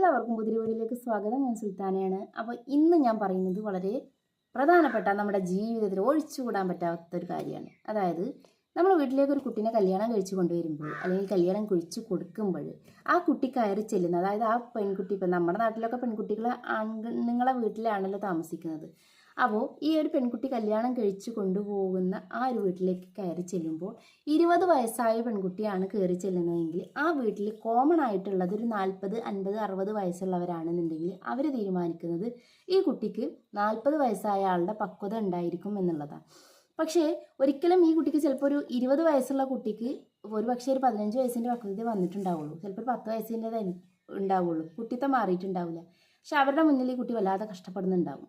എല്ലാവർക്കും പുതിയ സ്വാഗതം. ഞാൻ സുൽത്താനയാണ്. അപ്പോൾ ഇന്ന് ഞാൻ പറയുന്നത് വളരെ പ്രധാനപ്പെട്ട നമ്മുടെ ജീവിതത്തിൽ ഒഴിച്ചുകൂടാൻ പറ്റാത്ത ഒരു കാര്യമാണ്. അതായത് നമ്മൾ വീട്ടിലേക്ക് ഒരു കുട്ടീനെ കല്യാണം കഴിച്ചു കൊണ്ടുവരുമ്പോൾ അല്ലെങ്കിൽ കല്യാണം കുഴിച്ച് കൊടുക്കുമ്പോൾ ആ കുട്ടി കയറി ചെല്ലുന്നത് അതായത് ആ പെൺകുട്ടി ഇപ്പം നമ്മുടെ നാട്ടിലൊക്കെ പെൺകുട്ടികൾ ആൺകുഞ്ഞുങ്ങളെ വീട്ടിലാണല്ലോ താമസിക്കുന്നത്. അപ്പോൾ ഈ ഒരു പെൺകുട്ടി കല്യാണം കഴിച്ച് കൊണ്ടുപോകുന്ന ആ ഒരു വീട്ടിലേക്ക് കയറി ചെല്ലുമ്പോൾ ഇരുപത് വയസ്സായ പെൺകുട്ടിയാണ് കയറി ചെല്ലുന്നതെങ്കിൽ ആ വീട്ടിൽ കോമൺ ആയിട്ടുള്ളത് ഒരു നാൽപ്പത് അൻപത് അറുപത് വയസ്സുള്ളവരാണെന്നുണ്ടെങ്കിൽ അവർ തീരുമാനിക്കുന്നത് ഈ കുട്ടിക്ക് നാൽപ്പത് വയസ്സായ ആളുടെ പക്വത ഉണ്ടായിരിക്കും എന്നുള്ളതാണ്. പക്ഷേ ഒരിക്കലും ഈ കുട്ടിക്ക് ചിലപ്പോൾ ഒരു ഇരുപത് വയസ്സുള്ള കുട്ടിക്ക് ഒരു പക്ഷേ ഒരു പതിനഞ്ച് വയസ്സിന്റെ പക്വത വന്നിട്ടുണ്ടാവുള്ളൂ. ചിലപ്പോൾ ഒരു പത്ത് വയസ്സിന്റെ ഉണ്ടാവുള്ളൂ. കുട്ടിത്തം മാറിയിട്ടുണ്ടാവില്ല. പക്ഷെ അവരുടെ മുന്നിൽ ഈ കുട്ടി വല്ലാതെ കഷ്ടപ്പെടുന്നുണ്ടാവും.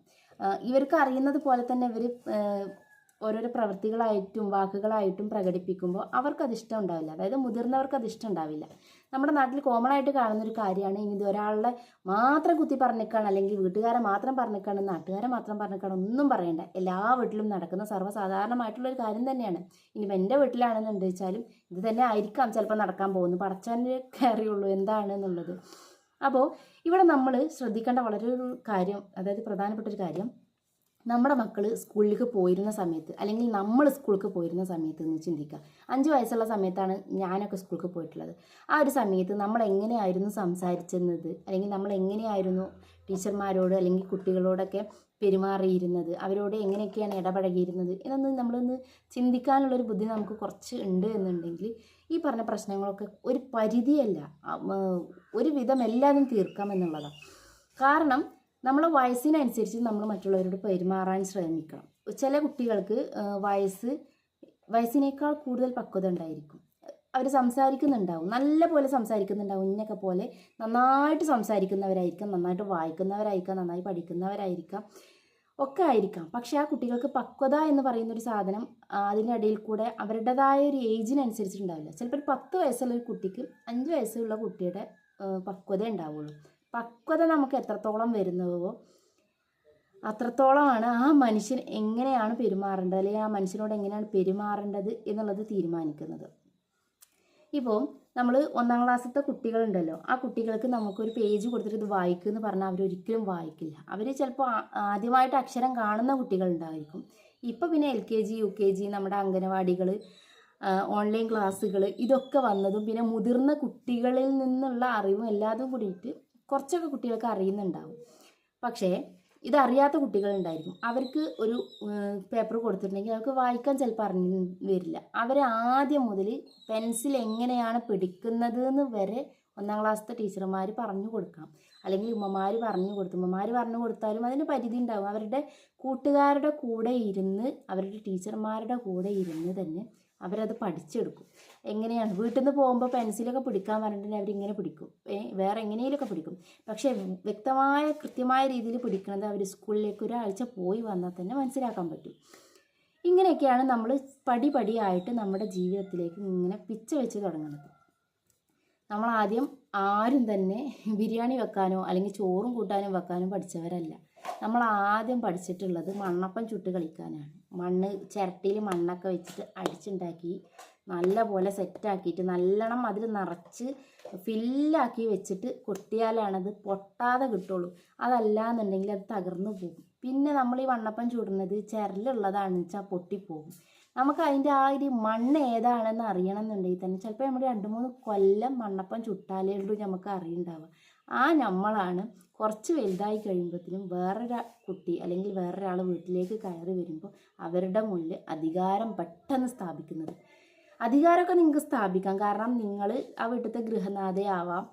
ഇവർക്ക് അറിയുന്നത് പോലെ തന്നെ ഇവർ ഓരോരോ പ്രവൃത്തികളായിട്ടും വാക്കുകളായിട്ടും പ്രകടിപ്പിക്കുമ്പോൾ അവർക്ക് അത് ഇഷ്ടം ഉണ്ടാവില്ല. അതായത് മുതിർന്നവർക്ക് അത് ഇഷ്ടം ഉണ്ടാവില്ല. നമ്മുടെ നാട്ടിൽ കോമൺ ആയിട്ട് കാണുന്ന ഒരു കാര്യമാണ് ഇനി ഇത് ഒരാളെ മാത്രം കുത്തി പറഞ്ഞിക്കാണ് അല്ലെങ്കിൽ വീട്ടുകാരെ മാത്രം പറഞ്ഞിക്കാണ് നാട്ടുകാരെ മാത്രം പറഞ്ഞിക്കാണ് ഒന്നും പറയണ്ട. എല്ലാ വീട്ടിലും നടക്കുന്ന സർവസാധാരണമായിട്ടുള്ള ഒരു കാര്യം തന്നെയാണ്. ഇനി എന്റെ വീട്ടിലാണെന്നുണ്ട് വെച്ചാലും ഇത് തന്നെ ആയിരിക്കാം ചിലപ്പോൾ നടക്കാൻ പോകുന്നത്. പടച്ചാന്റെ കയറിയുള്ളൂ. എന്താണ് എന്നുള്ളത്? അപ്പോൾ ഇവിടെ നമ്മൾ ശ്രദ്ധിക്കേണ്ട വളരെ ഒരു കാര്യം അതായത് പ്രധാനപ്പെട്ട ഒരു കാര്യം നമ്മുടെ മക്കൾ സ്കൂളിലേക്ക് പോയിരുന്ന സമയത്ത് അല്ലെങ്കിൽ നമ്മൾ സ്കൂളിലേക്ക് പോയിരുന്ന സമയത്ത് എന്ന് ചിന്തിക്കുക. അഞ്ച് വയസ്സുള്ള സമയത്താണ് ഞാനൊക്കെ സ്കൂളിലേക്ക് പോയിട്ടുള്ളത്. ആ ഒരു സമയത്ത് നമ്മൾ എങ്ങനെയായിരുന്നു സംസാരിച്ചിരുന്നത് അല്ലെങ്കിൽ നമ്മൾ എങ്ങനെയായിരുന്നു ടീച്ചർമാരോട് അല്ലെങ്കിൽ കുട്ടികളോടൊക്കെ പെരുമാറിയിരുന്നത്? അവരോട് എങ്ങനെയൊക്കെയാണ് ഇടപഴകിയിരുന്നത്? എന്നൊന്ന് നമ്മളൊന്ന് ചിന്തിക്കാനുള്ളൊരു ബുദ്ധി നമുക്ക് കുറച്ച് ഉണ്ട് എന്നുണ്ടെങ്കിൽ ഈ പറഞ്ഞ പ്രശ്നങ്ങളൊക്കെ ഒരു പരിധിയല്ല ഒരു വിധം എല്ലാതും തീർക്കാം എന്നുള്ളതാണ്. കാരണം നമ്മളെ വയസ്സിനനുസരിച്ച് നമ്മൾ മറ്റുള്ളവരോട് പെരുമാറാൻ ശ്രമിക്കണം. ചില കുട്ടികൾക്ക് വയസ്സ് വയസ്സിനേക്കാൾ കൂടുതൽ പക്വത ഉണ്ടായിരിക്കും. അവർ സംസാരിക്കുന്നുണ്ടാവും. നല്ല പോലെ സംസാരിക്കുന്നുണ്ടാവും. ഇന്നൊക്കെ പോലെ നന്നായിട്ട് സംസാരിക്കുന്നവരായിരിക്കാം നന്നായിട്ട് വായിക്കുന്നവരായിരിക്കാം നന്നായി പഠിക്കുന്നവരായിരിക്കാം ഒക്കെ ആയിരിക്കാം. പക്ഷേ ആ കുട്ടികൾക്ക് പക്വത എന്ന് പറയുന്ന ഒരു സാധനം അതിന്റെ ഇടയിൽ കൂടെ അവരുടേതായ ഒരു ഏജിനനുസരിച്ചിട്ടുണ്ടാവില്ല. ചിലപ്പോൾ ഒരു പത്ത് വയസ്സുള്ള ഒരു കുട്ടിക്ക് അഞ്ച് വയസ്സുള്ള കുട്ടിയുടെ പക്വത ഉണ്ടാവുള്ളൂ. പക്വത നമുക്ക് എത്രത്തോളം വരുന്നതോ അത്രത്തോളമാണ് ആ മനുഷ്യൻ എങ്ങനെയാണ് പെരുമാറേണ്ടത്? അല്ലെങ്കിൽ ആ മനുഷ്യനോട് എങ്ങനെയാണ് പെരുമാറേണ്ടത് എന്നുള്ളത് തീരുമാനിക്കുന്നത്. ഇപ്പോൾ നമ്മൾ ഒന്നാം ക്ലാസ്സിലത്തെ കുട്ടികളുണ്ടല്ലോ. ആ കുട്ടികൾക്ക് നമുക്കൊരു പേജ് കൊടുത്തിട്ട് ഇത് വായിക്കുക എന്ന് പറഞ്ഞാൽ അവരൊരിക്കലും വായിക്കില്ല. അവർ ചിലപ്പോൾ ആദ്യമായിട്ട് അക്ഷരം കാണുന്ന കുട്ടികളുണ്ടായിരിക്കും. ഇപ്പോൾ പിന്നെ L K G U K G നമ്മുടെ അംഗനവാടികൾ ഓൺലൈൻ ക്ലാസ്സുകൾ ഇതൊക്കെ വന്നതും പിന്നെ മുതിർന്ന കുട്ടികളിൽ നിന്നുള്ള അറിവും എല്ലാതും കൂടിയിട്ട് കുറച്ചൊക്കെ കുട്ടികൾക്ക് അറിയുന്നുണ്ടാവും. പക്ഷേ ഇതറിയാത്ത കുട്ടികളുണ്ടായിരിക്കും. അവർക്ക് ഒരു പേപ്പർ കൊടുത്തിട്ടുണ്ടെങ്കിൽ അവർക്ക് വായിക്കാൻ ചിലപ്പോൾ അറിഞ്ഞു വരില്ല. അവർ ആദ്യം മുതൽ പെൻസിൽ എങ്ങനെയാണ് പിടിക്കുന്നത് എന്ന് വരെ ഒന്നാം ക്ലാസ്സിലത്തെ ടീച്ചർമാർ പറഞ്ഞു കൊടുക്കണം. അല്ലെങ്കിൽ ഉമ്മമാർ പറഞ്ഞു കൊടുത്തു ഉമ്മമാർ പറഞ്ഞു കൊടുത്താലും അതിന് പരിധി ഉണ്ടാവും. അവരുടെ കൂട്ടുകാരുടെ കൂടെ ഇരുന്ന് അവരുടെ ടീച്ചർമാരുടെ കൂടെ ഇരുന്ന് തന്നെ അവരത് പഠിച്ചെടുക്കും. എങ്ങനെയാണ്? വീട്ടിൽ നിന്ന് പോകുമ്പോൾ പെൻസിലൊക്കെ പിടിക്കാൻ പറഞ്ഞിട്ടുണ്ടെങ്കിൽ അവരിങ്ങനെ പിടിക്കും. വേറെ എങ്ങനെയൊക്കെ പിടിക്കും. പക്ഷേ വ്യക്തമായ കൃത്യമായ രീതിയിൽ പിടിക്കുന്നത് അവർ സ്കൂളിലേക്ക് ഒരാഴ്ച പോയി വന്നാൽ തന്നെ മനസ്സിലാക്കാൻ പറ്റും. ഇങ്ങനെയൊക്കെയാണ് നമ്മൾ പടിപടിയായിട്ട് നമ്മുടെ ജീവിതത്തിലേക്ക് ഇങ്ങനെ പിച്ച വെച്ച് തുടങ്ങുന്നത്. നമ്മൾ ആദ്യം ആരും തന്നെ ബിരിയാണി വെക്കാനോ അല്ലെങ്കിൽ ചോറും കൂട്ടാനും വെക്കാനും പഠിച്ചവരല്ല. നമ്മൾ ആദ്യം പഠിച്ചിട്ടുള്ളത് മണ്ണപ്പം ചുട്ട് കളിക്കാനാണ്. മണ്ണ് ചിരട്ടിയിൽ മണ്ണൊക്കെ വെച്ചിട്ട് അടിച്ചുണ്ടാക്കി നല്ല പോലെ സെറ്റാക്കിയിട്ട് നല്ലോണം അതിൽ നിറച്ച് ഫില്ലാക്കി വെച്ചിട്ട് കൊട്ടിയാലാണത് പൊട്ടാതെ കിട്ടുള്ളൂ. അതല്ല എന്നുണ്ടെങ്കിൽ അത് തകർന്നു പോകും. പിന്നെ നമ്മൾ ഈ വണ്ണപ്പം ചൂടുന്നത് ചിരലുള്ളതാണെന്ന് വെച്ചാൽ പൊട്ടിപ്പോകും. നമുക്ക് അതിന്റെ ആ ഒരു മണ്ണ് ഏതാണെന്ന് അറിയണം എന്നുണ്ടെങ്കിൽ തന്നെ ചിലപ്പോൾ നമ്മൾ രണ്ട് മൂന്ന് കൊല്ലം മണ്ണപ്പം ചുട്ടാലേ ഉള്ളൂ നമുക്ക് അറിയുണ്ടാവുക. ആ നമ്മളാണ് കുറച്ച് വലുതായി കഴിയുമ്പോഴത്തേനും വേറൊരു കുട്ടി അല്ലെങ്കിൽ വേറൊരാൾ വീട്ടിലേക്ക് കയറി വരുമ്പോൾ അവരുടെ മുന്നിൽ അധികാരം പെട്ടെന്ന് സ്ഥാപിക്കുന്നത്. അധികാരമൊക്കെ നിങ്ങൾക്ക് സ്ഥാപിക്കാം. കാരണം നിങ്ങൾ ആ വീട്ടിലത്തെ ഗൃഹനാഥയാവാം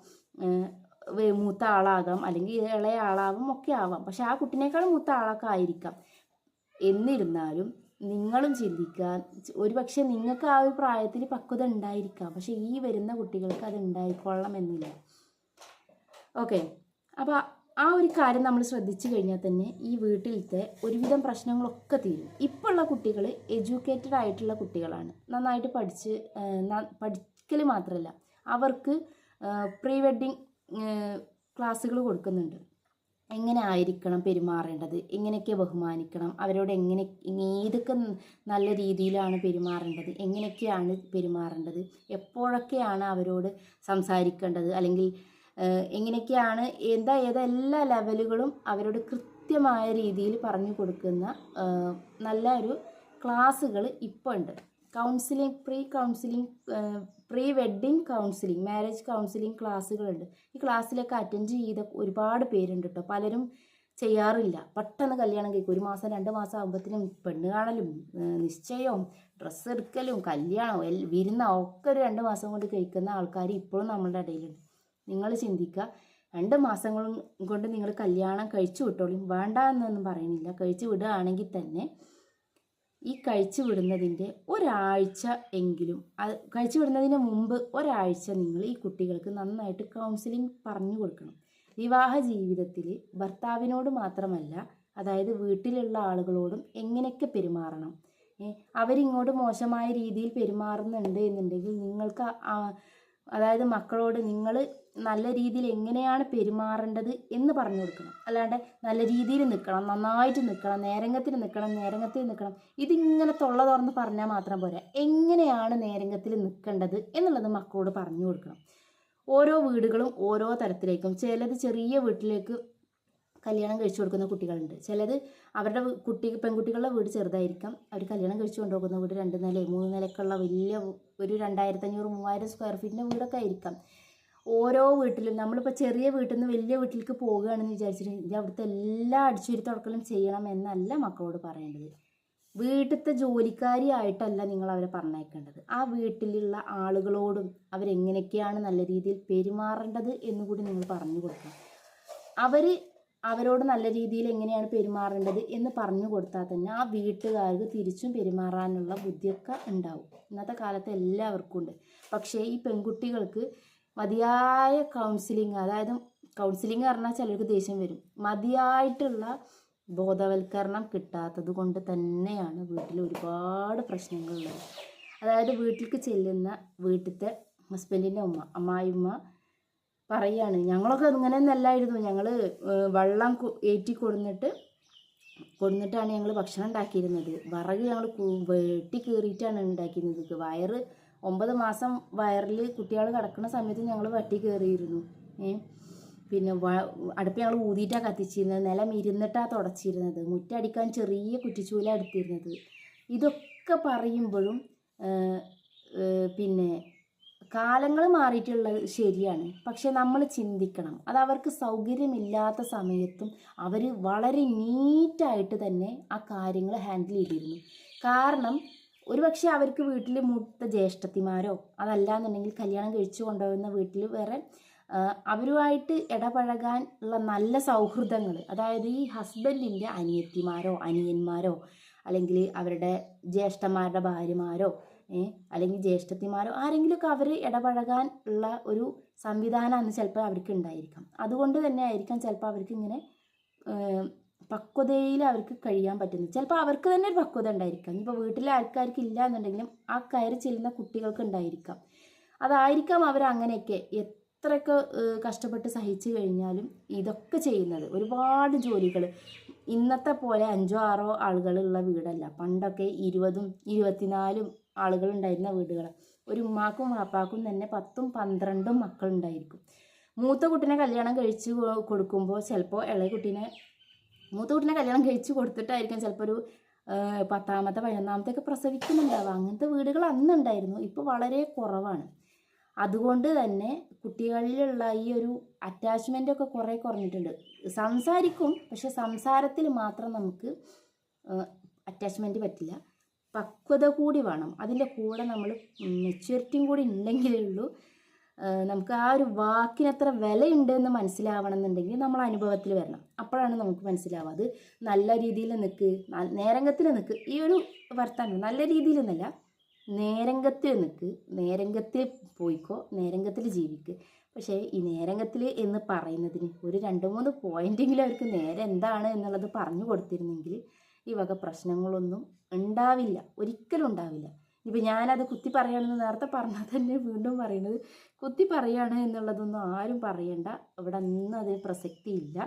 മൂത്ത ആളാകാം അല്ലെങ്കിൽ ഇളയ ആളാകും ഒക്കെ ആവാം. പക്ഷെ ആ കുട്ടിനേക്കാളും മൂത്ത ആളൊക്കെ ആയിരിക്കാം. എന്നിരുന്നാലും നിങ്ങളും ചിന്തിക്കുക. ഒരു പക്ഷേ നിങ്ങൾക്ക് ആ ഒരു പ്രായത്തിൽ പക്വത ഉണ്ടായിരിക്കാം. പക്ഷേ ഈ വരുന്ന കുട്ടികൾക്ക് അത് ഉണ്ടായിക്കൊള്ളണം എന്നില്ല. ഓക്കെ. അപ്പോൾ ആ ഒരു കാര്യം നമ്മൾ ശ്രദ്ധിച്ചു കഴിഞ്ഞാൽ തന്നെ ഈ വീട്ടിലത്തെ ഒരുവിധം പ്രശ്നങ്ങളൊക്കെ തീരും. ഇപ്പോൾ ഉള്ള കുട്ടികൾ എഡ്യൂക്കേറ്റഡ് ആയിട്ടുള്ള കുട്ടികളാണ്. നന്നായിട്ട് പഠിച്ച് പഠിക്കൽ മാത്രമല്ല അവർക്ക് പ്രീ വെഡ്ഡിങ് ക്ലാസ്സുകൾ കൊടുക്കുന്നുണ്ട്. എങ്ങനെ ആയിരിക്കണം പെരുമാറേണ്ടത്? എങ്ങനെയൊക്കെ ബഹുമാനിക്കണം? അവരോട് എങ്ങനെ ഏതൊക്കെ നല്ല രീതിയിലാണ് പെരുമാറേണ്ടത്? എങ്ങനെയൊക്കെയാണ് പെരുമാറേണ്ടത്? എപ്പോഴൊക്കെയാണ് അവരോട് സംസാരിക്കേണ്ടത്? അല്ലെങ്കിൽ എങ്ങനെയൊക്കെയാണ് എന്താ ഏതാ എല്ലാ ലെവലുകളും അവരോട് കൃത്യമായ രീതിയിൽ പറഞ്ഞു കൊടുക്കുന്ന നല്ല ഒരു ക്ലാസ്സുകൾ ഇപ്പോൾ ഉണ്ട്. Counselling pre counselling pre wedding counselling marriage counselling ക്ലാസ്സുകളുണ്ട്. ഈ ക്ലാസ്സിലൊക്കെ അറ്റൻഡ് ചെയ്ത ഒരുപാട് പേരുണ്ട് കേട്ടോ. പലരും ചെയ്യാറില്ല. പെട്ടെന്ന് കല്യാണം കഴിക്കും. ഒരു മാസം രണ്ട് മാസം ആകുമ്പോഴത്തേനും പെണ്ണ് കാണലും നിശ്ചയവും ഡ്രസ്സ് എടുക്കലും കല്യാണവും വിരുന്ന ഒക്കെ ഒരു രണ്ട് മാസം കൊണ്ട് കഴിക്കുന്ന ആൾക്കാർ ഇപ്പോഴും നമ്മളുടെ ഇടയിലുണ്ട്. നിങ്ങൾ ചിന്തിക്കുക. രണ്ട് മാസങ്ങൾ കൊണ്ട് നിങ്ങൾ കല്യാണം കഴിച്ചു വിട്ടോളും. വേണ്ട എന്നൊന്നും പറയുന്നില്ല. കഴിച്ചു വിടുകയാണെങ്കിൽ തന്നെ ഈ കഴിച്ചു വിടുന്നതിന്റെ ഒരാഴ്ച എങ്കിലും അത് കഴിച്ചു വിടുന്നതിന് മുമ്പ് ഒരാഴ്ച നിങ്ങൾ ഈ കുട്ടികൾക്ക് നന്നായിട്ട് കൗൺസിലിംഗ് പറഞ്ഞു കൊടുക്കണം. വിവാഹ ജീവിതത്തിൽ ഭർത്താവിനോട് മാത്രമല്ല അതായത് വീട്ടിലുള്ള ആളുകളോടും എങ്ങനെയൊക്കെ പെരുമാറണം? അവരിങ്ങോട്ട് മോശമായ രീതിയിൽ പെരുമാറുന്നുണ്ട് എന്നുണ്ടെങ്കിൽ നിങ്ങൾക്ക് അതായത് മക്കളോട് നിങ്ങൾ നല്ല രീതിയിൽ എങ്ങനെയാണ് പെരുമാറേണ്ടത് എന്ന് പറഞ്ഞു കൊടുക്കണം. അല്ലാണ്ട് നല്ല രീതിയിൽ നിൽക്കണം നന്നായിട്ട് നിൽക്കണം നേരംഗത്തിൽ നിൽക്കണം നേരംഗത്തിൽ നിൽക്കണം. ഇതിങ്ങനെ തൊള്ള തുറന്ന് പറഞ്ഞാൽ മാത്രം പോരാ. എങ്ങനെയാണ് നേരംഗത്തിൽ നിൽക്കേണ്ടത് എന്നുള്ളത് മക്കളോട് പറഞ്ഞു കൊടുക്കണം. ഓരോ വീടുകളും ഓരോ തരത്തിലേക്കും. ചിലത് ചെറിയ വീട്ടിലേക്ക് കല്യാണം കഴിച്ചു കൊടുക്കുന്ന കുട്ടികളുണ്ട്. ചിലത് അവരുടെ കുട്ടി പെൺകുട്ടികളുടെ വീട് ചെറുതായിരിക്കാം. അവർ കല്യാണം കഴിച്ചു കൊണ്ടുപോകുന്ന വീട് രണ്ട് നില മൂന്ന് നിലക്കുള്ള വലിയ ഒരു രണ്ടായിരത്തി അഞ്ഞൂറ് മൂവായിരം സ്ക്വയർ ഫീറ്റിന്റെ വീടൊക്കെ ആയിരിക്കാം. ഓരോ വീട്ടിലും നമ്മളിപ്പോൾ ചെറിയ വീട്ടിൽ നിന്ന് വലിയ വീട്ടിലേക്ക് പോവുകയാണെന്ന് വിചാരിച്ചിട്ടുണ്ടെങ്കിൽ അവിടുത്തെ എല്ലാ അടിച്ചുരി തുടക്കലും ചെയ്യണം എന്നല്ല മക്കളോട് പറയേണ്ടത്. വീട്ടിലത്തെ ജോലിക്കാരിയായിട്ടല്ല നിങ്ങൾ അവരെ പറഞ്ഞേക്കേണ്ടത് ആ വീട്ടിലുള്ള ആളുകളോടും അവരെങ്ങനെയൊക്കെയാണ് നല്ല രീതിയിൽ പെരുമാറേണ്ടത് എന്ന് കൂടി നിങ്ങൾ പറഞ്ഞു കൊടുക്കണം. അവർ അവരോട് നല്ല രീതിയിൽ എങ്ങനെയാണ് പെരുമാറേണ്ടത് എന്ന് പറഞ്ഞു കൊടുത്താൽ തന്നെ ആ വീട്ടുകാർക്ക് തിരിച്ചും പെരുമാറാനുള്ള ബുദ്ധിയൊക്കെ ഉണ്ടാവും. ഇന്നത്തെ കാലത്ത് എല്ലാവർക്കും ഉണ്ട്. പക്ഷേ ഈ പെൺകുട്ടികൾക്ക് മതിയായ കൗൺസിലിംഗ് അതായത് കൗൺസിലിംഗ് പറഞ്ഞാൽ ചിലർക്ക് ദേഷ്യം വരും. മതിയായിട്ടുള്ള ബോധവൽക്കരണം കിട്ടാത്തത് കൊണ്ട് തന്നെയാണ് വീട്ടിൽ ഒരുപാട് പ്രശ്നങ്ങളുള്ളത്. അതായത് വീട്ടിലേക്ക് ചെല്ലുന്ന വീട്ടിലത്തെ ഹസ്ബൻഡിന്റെ ഉമ്മ അമ്മായിമ്മ പറയാണ് ഞങ്ങളൊക്കെ ഇങ്ങനെയൊന്നല്ലായിരുന്നു. ഞങ്ങൾ വെള്ളം ഏറ്റി കൊടുന്നിട്ട് കൊടുന്നിട്ടാണ് ഞങ്ങൾ ഭക്ഷണം ഉണ്ടാക്കിയിരുന്നത്. വിറക് ഞങ്ങൾ വെട്ടി കീറിയിട്ടാണ് ഉണ്ടാക്കിയിരുന്നത്. വയറ് ഒമ്പത് മാസം വയറിൽ കുട്ടികൾ കിടക്കുന്ന സമയത്ത് ഞങ്ങൾ വട്ടി കയറിയിരുന്നു ഏ? പിന്നെ വ- അടുപ്പ് ഞങ്ങൾ ഊതിയിട്ടാണ് കത്തിച്ചിരുന്നത്. നിലം ഇരുന്നിട്ടാണ് തുടച്ചിരുന്നത്. മുറ്റടിക്കാൻ ചെറിയ കുറ്റിച്ചൂല എടുത്തിരുന്നത്. ഇതൊക്കെ പറയുമ്പോഴും പിന്നെ കാലങ്ങൾ മാറിയിട്ടുള്ളത് ശരിയാണ്. പക്ഷെ നമ്മൾ ചിന്തിക്കണം. അത് അവർക്ക് സൗകര്യമില്ലാത്ത സമയത്തും അവർ വളരെ നീറ്റായിട്ട് തന്നെ ആ കാര്യങ്ങൾ ഹാൻഡിൽ ചെയ്തിരുന്നു. കാരണം ഒരുപക്ഷെ അവർക്ക് വീട്ടിൽ മൂത്ത ജ്യേഷ്ഠത്തിമാരോ അതല്ലാന്നുണ്ടെങ്കിൽ കല്യാണം കഴിച്ചു കൊണ്ടുപോകുന്ന വീട്ടിൽ വേറെ അവരുമായിട്ട് ഇടപഴകാൻ ഉള്ള നല്ല സൗഹൃദങ്ങൾ അതായത് ഈ ഹസ്ബൻഡിന്റെ അനിയത്തിമാരോ അനിയന്മാരോ അല്ലെങ്കിൽ അവരുടെ ജ്യേഷ്ഠന്മാരുടെ ഭാര്യമാരോ അല്ലെങ്കിൽ ജ്യേഷ്ഠത്തിമാരോ ആരെങ്കിലുമൊക്കെ അവർ ഇടപഴകാൻ ഉള്ള ഒരു സംവിധാനം അന്ന് ചിലപ്പോൾ അവർക്ക് ഉണ്ടായിരിക്കാം. അതുകൊണ്ട് തന്നെ ആയിരിക്കാം ചിലപ്പോൾ അവർക്ക് ഇങ്ങനെ പക്വതയിൽ അവർക്ക് കഴിയാൻ പറ്റുന്നത്. ചിലപ്പോൾ അവർക്ക് തന്നെ ഒരു പക്വത ഉണ്ടായിരിക്കാം. ഇപ്പോൾ വീട്ടിലെ ആൾക്കാർക്ക് ഇല്ല എന്നുണ്ടെങ്കിലും ആ കയറി ചെല്ലുന്ന കുട്ടികൾക്ക് ഉണ്ടായിരിക്കാം. അതായിരിക്കാം അവർ അങ്ങനെയൊക്കെ എത്രയൊക്കെ കഷ്ടപ്പെട്ട് സഹിച്ചു കഴിഞ്ഞാലും ഇതൊക്കെ ചെയ്യുന്നത്. ഒരുപാട് ജോലികൾ ഇന്നത്തെ പോലെ അഞ്ചോ ആറോ ആളുകളുള്ള വീടല്ല. പണ്ടൊക്കെ ഇരുപതും ഇരുപത്തിനാലും ആളുകൾ ഉണ്ടായിരുന്ന വീടുകൾ ഒരു ഉമ്മാക്കും വാപ്പാക്കും തന്നെ പത്തും പന്ത്രണ്ടും മക്കളുണ്ടായിരിക്കും. മൂത്ത കുട്ടീനെ കല്യാണം കഴിച്ച് കൊടുക്കുമ്പോൾ ചിലപ്പോൾ ഇളയ കുട്ടീനെ മൂത്ത കുട്ടിനെ കല്യാണം കഴിച്ചു കൊടുത്തിട്ടായിരിക്കും ചിലപ്പോൾ ഒരു പത്താമത്തെ പതിനൊന്നാമത്തെ ഒക്കെ പ്രസവിക്കുന്നുണ്ടാവുക. അങ്ങനത്തെ വീടുകൾ അന്നുണ്ടായിരുന്നു. ഇപ്പോൾ വളരെ കുറവാണ്. അതുകൊണ്ട് തന്നെ കുട്ടികളിലുള്ള ഈ ഒരു അറ്റാച്ച്മെന്റ് ഒക്കെ കുറേ കുറഞ്ഞിട്ടുണ്ട്. സംസാരിക്കും പക്ഷെ സംസാരത്തിൽ മാത്രം നമുക്ക് അറ്റാച്ച്മെന്റ് പറ്റില്ല. പക്വത കൂടി വേണം. അതിന്റെ കൂടെ നമ്മൾ മെച്യൂരിറ്റിയും കൂടി ഉണ്ടെങ്കിലേ ഉള്ളൂ. നമുക്ക് ആ ഒരു വാക്കിന് എത്ര വിലയുണ്ട് എന്ന് മനസ്സിലാവണം എന്നുണ്ടെങ്കിൽ നമ്മൾ അനുഭവത്തിൽ വരണം. അപ്പോഴാണ് നമുക്ക് മനസ്സിലാവുക. അത് നല്ല രീതിയിൽ നിൽക്ക് നേരംഗത്തിൽ നിൽക്ക്. ഈ ഒരു വർത്താനം നല്ല രീതിയിൽ എന്നല്ല. നേരംഗത്തിൽ നിൽക്ക്. നേരംഗത്തിൽ പോയിക്കോ നേരംഗത്തിൽ ജീവിക്ക്. പക്ഷേ ഈ നേരംഗത്തിൽ എന്ന് പറയുന്നതിന് ഒരു രണ്ട് മൂന്ന് പോയിന്റെങ്കിലും അവർക്ക് നേരെ എന്താണ് എന്നുള്ളത് പറഞ്ഞു കൊടുത്തിരുന്നെങ്കിൽ ഈ വക പ്രശ്നങ്ങളൊന്നും ഉണ്ടാവില്ല. ഒരിക്കലും ഉണ്ടാവില്ല. ഇപ്പം ഞാനത് കുത്തി പറയുകയാണെന്ന് നേരത്തെ പറഞ്ഞാൽ തന്നെ വീണ്ടും പറയുന്നത്. കുത്തി പറയുകയാണ് എന്നുള്ളതൊന്നും ആരും പറയണ്ട. ഇവിടെ ഒന്നും അതിന് പ്രസക്തിയില്ല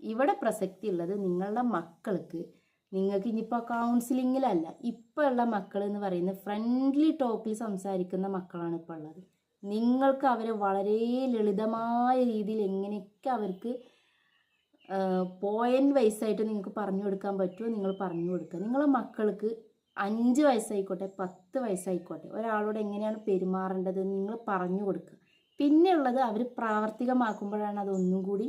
ഇവിടെ പ്രസക്തി ഉള്ളത് നിങ്ങളുടെ മക്കൾക്ക്. നിങ്ങൾക്ക് ഇനിയിപ്പോൾ കൗൺസിലിങ്ങിലല്ല ഇപ്പോൾ ഉള്ള മക്കൾ എന്ന് പറയുന്നത് ഫ്രണ്ട്ലി ടോക്കിൽ സംസാരിക്കുന്ന മക്കളാണ് ഇപ്പോൾ ഉള്ളത്. നിങ്ങൾക്ക് അവരെ വളരെ ലളിതമായ രീതിയിൽ എങ്ങനെയൊക്കെ അവർക്ക് പോയിന്റ് വൈസായിട്ട് നിങ്ങൾക്ക് പറഞ്ഞു കൊടുക്കാൻ പറ്റുമോ നിങ്ങൾ പറഞ്ഞു കൊടുക്കുക. നിങ്ങളെ മക്കൾക്ക് അഞ്ച് വയസ്സായിക്കോട്ടെ പത്ത് വയസ്സായിക്കോട്ടെ ഒരാളോട് എങ്ങനെയാണ് പെരുമാറേണ്ടത് നിങ്ങൾ പറഞ്ഞു കൊടുക്കുക. പിന്നെയുള്ളത് അവർ പ്രാവർത്തികമാക്കുമ്പോഴാണ് അതൊന്നും കൂടി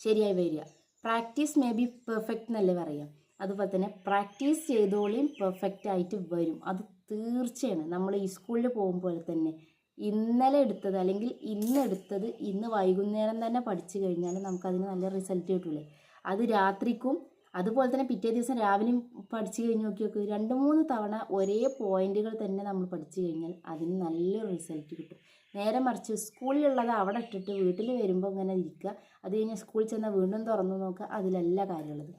ശരിയായി വരിക. പ്രാക്ടീസ് മേ ബി പെർഫെക്റ്റ് എന്നല്ലേ പറയാം അതുപോലെ തന്നെ പ്രാക്ടീസ് ചെയ്തോളിയും പെർഫെക്റ്റ് ആയിട്ട് വരും. അത് തീർച്ചയാണ്. നമ്മൾ ഈ സ്കൂളിൽ പോകുമ്പോൾ തന്നെ ഇന്നലെ എടുത്തത് അല്ലെങ്കിൽ ഇന്ന് എടുത്തത് ഇന്ന് വൈകുന്നേരം തന്നെ പഠിച്ചു കഴിഞ്ഞാൽ നമുക്കതിന് നല്ല റിസൾട്ട് കിട്ടൂലേ. അത് രാത്രിക്കും അതുപോലെ തന്നെ പിറ്റേ ദിവസം രാവിലെ പഠിച്ചു കഴിഞ്ഞ് നോക്കി രണ്ട് മൂന്ന് തവണ ഒരേ പോയിന്റുകൾ തന്നെ നമ്മൾ പഠിച്ചു കഴിഞ്ഞാൽ അതിന് നല്ലൊരു റിസൾട്ട് കിട്ടും. നേരെ മറിച്ച് സ്കൂളിലുള്ളത് അവിടെ ഇട്ടിട്ട് വീട്ടിൽ വരുമ്പോൾ ഇങ്ങനെ ഇരിക്കുക അത് കഴിഞ്ഞ് സ്കൂളിൽ ചെന്നാൽ വീണ്ടും തുറന്നു നോക്കുക അതിലല്ല കാര്യമുള്ളത്.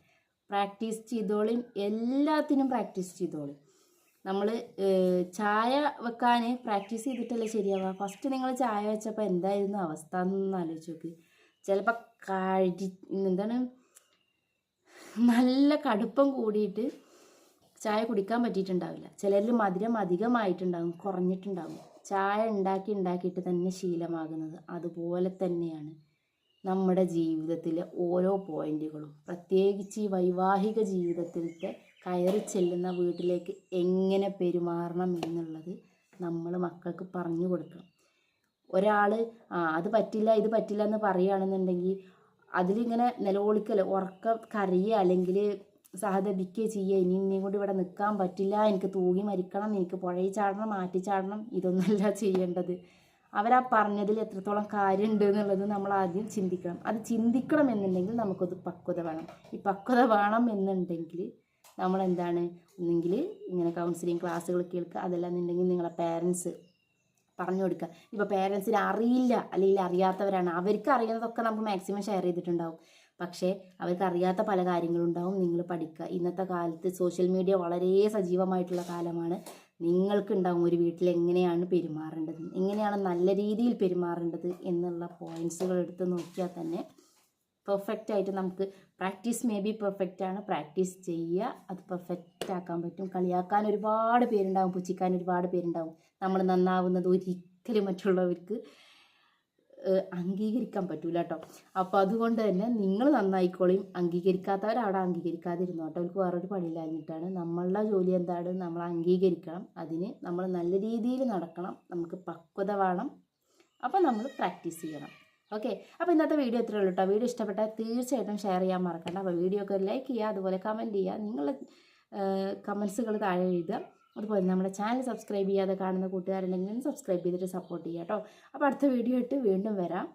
പ്രാക്ടീസ് ചെയ്തോളും എല്ലാത്തിനും പ്രാക്ടീസ് ചെയ്തോളും. നമ്മൾ ചായ വെക്കാൻ പ്രാക്ടീസ് ചെയ്തിട്ടല്ലേ ശരിയാവുക? ഫസ്റ്റ് നിങ്ങൾ ചായ വെച്ചപ്പോൾ എന്തായിരുന്നു അവസ്ഥ എന്നൊന്ന് ആലോചിച്ച് നോക്ക്. ചിലപ്പോൾ കഴി എന്താണ്? നല്ല കടുപ്പം കൂടിയിട്ട് ചായ കുടിക്കാൻ പറ്റിയിട്ടുണ്ടാവില്ല. ചിലരിൽ മധുരം അധികമായിട്ടുണ്ടാകും കുറഞ്ഞിട്ടുണ്ടാകും ചായ ഉണ്ടാക്കി ഉണ്ടാക്കിയിട്ട് തന്നെ ശീലമാകുന്നത് അതുപോലെ തന്നെയാണ് നമ്മുടെ ജീവിതത്തിലെ ഓരോ പോയിന്റുകളും. പ്രത്യേകിച്ച് ഈ വൈവാഹിക ജീവിതത്തിലത്തെ കയറി ചെല്ലുന്ന വീട്ടിലേക്ക് എങ്ങനെ പെരുമാറണം എന്നുള്ളത് നമ്മൾ മക്കൾക്ക് പറഞ്ഞു കൊടുക്കണം. ഒരാൾ ആ അത് പറ്റില്ല ഇത് പറ്റില്ല എന്ന് പറയുകയാണെന്നുണ്ടെങ്കിൽ അതിലിങ്ങനെ നിലവിളിക്കൽ ഉറക്കം കരയുക അല്ലെങ്കിൽ സഹതപിക്കുക ചെയ്യുക. ഇനി ഇനിയും കൊണ്ട് ഇവിടെ നിൽക്കാൻ പറ്റില്ല. എനിക്ക് തൂങ്ങി മരിക്കണം. എനിക്ക് പുഴയിൽ ചാടണം മാറ്റി ചാടണം. ഇതൊന്നുമല്ല ചെയ്യേണ്ടത്. അവരാ പറഞ്ഞതിൽ എത്രത്തോളം കാര്യമുണ്ട് എന്നുള്ളത് നമ്മൾ ആദ്യം ചിന്തിക്കണം. അത് ചിന്തിക്കണം എന്നുണ്ടെങ്കിൽ നമുക്കത് പക്വത വേണം. ഈ പക്വത വേണം എന്നുണ്ടെങ്കിൽ നമ്മൾ എന്താണ് ഒന്നെങ്കിൽ ഇങ്ങനെ കൗൺസിലിംഗ് ക്ലാസ്സുകൾ കേൾക്കുക. അതല്ല എന്നുണ്ടെങ്കിൽ നിങ്ങളെ പേരൻസ് പറഞ്ഞു കൊടുക്കുക ഇപ്പോൾ പേരൻസിന് അറിയില്ല അല്ലെങ്കിൽ അറിയാത്തവരാണ്. അവർക്ക് അറിയുന്നതൊക്കെ നമുക്ക് മാക്സിമം ഷെയർ ചെയ്തിട്ടുണ്ടാവും. പക്ഷേ അവർക്ക് അറിയാത്ത പല കാര്യങ്ങളുണ്ടാവും നിങ്ങൾ പഠിക്കുക ഇന്നത്തെ കാലത്ത് സോഷ്യൽ മീഡിയ വളരെ സജീവമായിട്ടുള്ള കാലമാണ്. നിങ്ങൾക്കുണ്ടാവും ഒരു വീട്ടിൽ എങ്ങനെയാണ് പെരുമാറേണ്ടത് എങ്ങനെയാണ് നല്ല രീതിയിൽ പെരുമാറേണ്ടത് എന്നുള്ള പോയിന്റ്സുകൾ എടുത്ത് നോക്കിയാൽ തന്നെ പെർഫെക്റ്റ് ആയിട്ട് നമുക്ക് പ്രാക്ടീസ് മേ ബി പെർഫെക്റ്റ് ആണ്. പ്രാക്ടീസ് ചെയ്യുക അത് പെർഫെക്റ്റ് ആക്കാൻ പറ്റും. കളിയാക്കാൻ ഒരുപാട് പേരുണ്ടാവും പുച്ഛിക്കാൻ ഒരുപാട് പേരുണ്ടാവും. നമ്മൾ നന്നാവുന്നത് ഒരിക്കലും മറ്റുള്ളവർക്ക് അംഗീകരിക്കാൻ പറ്റൂല കേട്ടോ അപ്പോൾ അതുകൊണ്ട് തന്നെ നിങ്ങൾ നന്നായിക്കോളിയും അംഗീകരിക്കാത്തവർ അവിടെ അംഗീകരിക്കാതിരുന്നു കേട്ടോ അവർക്ക് വേറൊരു പണിയില്ലാഞ്ഞിട്ടാണ്. നമ്മളുടെ ജോലി എന്താണ്? നമ്മൾ അംഗീകരിക്കണം. അതിന് നമ്മൾ നല്ല രീതിയിൽ നടക്കണം. നമുക്ക് പക്വത വേണം. അപ്പോൾ നമ്മൾ പ്രാക്ടീസ് ചെയ്യണം. ഓക്കെ? അപ്പോൾ ഇന്നത്തെ വീഡിയോ ഇത്രയേ ഉള്ളൂ കേട്ടോ വീഡിയോ ഇഷ്ടപ്പെട്ടാൽ തീർച്ചയായിട്ടും ഷെയർ ചെയ്യാൻ മറക്കണ്ട. അപ്പോൾ വീഡിയോ ഒക്കെ ലൈക്ക് ചെയ്യുക അതുപോലെ കമന്റ് ചെയ്യുക. നിങ്ങളുടെ കമൻസുകൾ താഴെ എഴുതുക. അതുപോലെ നമ്മുടെ ചാനൽ സബ്സ്ക്രൈബ് ചെയ്യാതെ കാണുന്ന കൂട്ടുകാരുണ്ടെങ്കിലും സബ്സ്ക്രൈബ് ചെയ്തിട്ട് സപ്പോർട്ട് ചെയ്യാം കേട്ടോ അപ്പോൾ അടുത്ത വീഡിയോ ഇട്ട് വീണ്ടും വരാം.